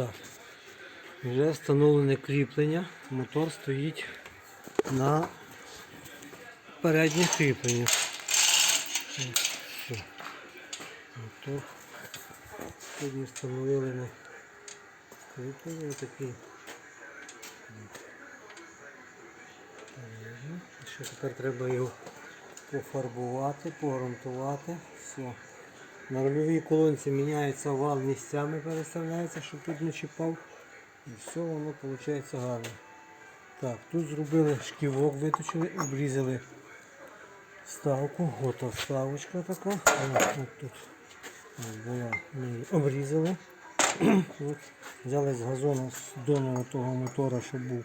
Так. Вже встановлене кріплення. Мотор стоїть на передніх кріпленнях. Мотор. Сьогодні встановили на кріплення такі. Ще тепер треба його пофарбувати, погрунтувати. Все. На рульовій колонці міняється вал місцями, переставляється, щоб тут не чіпав. І все воно виходить гарно. Так, тут зробили шківок, виточили, обрізали ставку. От вставочка така. От, тут була, ми обрізали. От, взяли з газону з донора того мотора, щоб був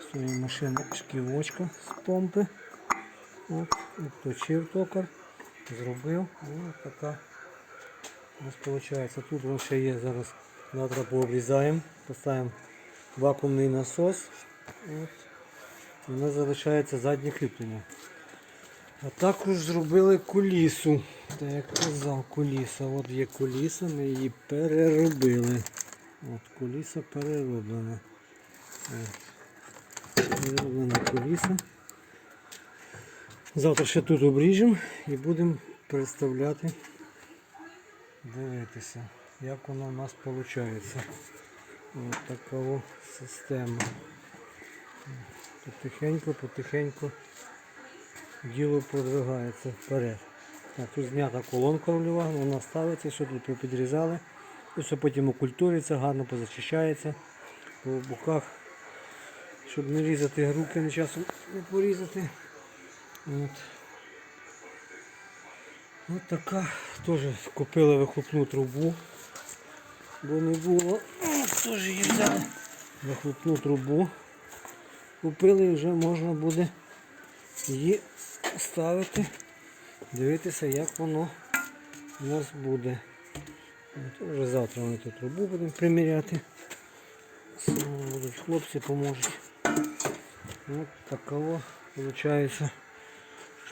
з тої машини шківочка з помпи. От, обточив токар, зробив. Ось така нас виходить. Тут воно ще є зараз. Завтра пообрізаємо, поставимо вакуумний насос. От. І у нас залишається заднє кріплення. А також зробили кулісу. Так як казав, куліса. От є куліса, ми її переробили. От куліса перероблена. Перероблена куліса. Завтра ще тут обріжемо і будемо представляти, дивитися, як воно в нас виходить. Ось така система. Потихеньку, потихеньку діло продвигається вперед. Так, тут знята колонка рульова, вона ставиться, що тут підрізали. Все потім окультуриться, гарно позачищається по боках, щоб не різати руки, не часом не порізати. От. От така теж купили вихлопну трубу, бо не було. Теж її взяли вихлопну трубу. Купили і вже можна буде її ставити, дивитися, як воно у нас буде. От, вже завтра ми ту трубу будемо приміряти. Будуть хлопці поможуть. От такого виходить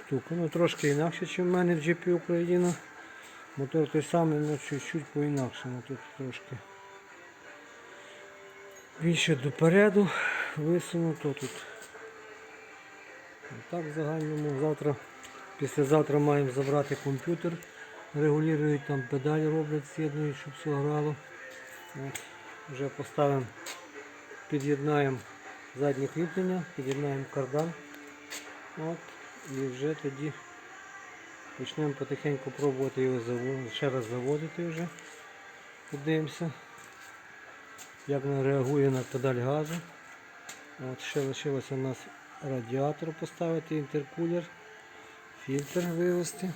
штука. Ну трошки інакше, ніж в мене в GP Україна. Мотор той самий, але чуть-чуть по-інакшому тут трошки. Більше допереду висунуто тут. Так в загальному завтра, післязавтра маємо забрати комп'ютер. Регулюють там педалі роблять, з'єднують, щоб все грало. От, вже поставимо, під'єднаємо заднє кріплення, під'єднаємо кардан. От, і вже тоді почнемо потихеньку пробувати його ще раз заводити вже. Подивимося, як він реагує на педаль газу. От ще лишилося у нас радіатор поставити, інтеркулер, фільтр вивести.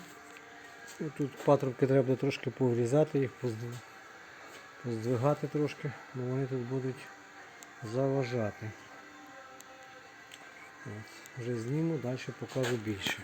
Тут патрубки треба трошки поврізати, їх поздвигати трошки, бо вони тут будуть заважати. От, вже зніму, далі покажу більше.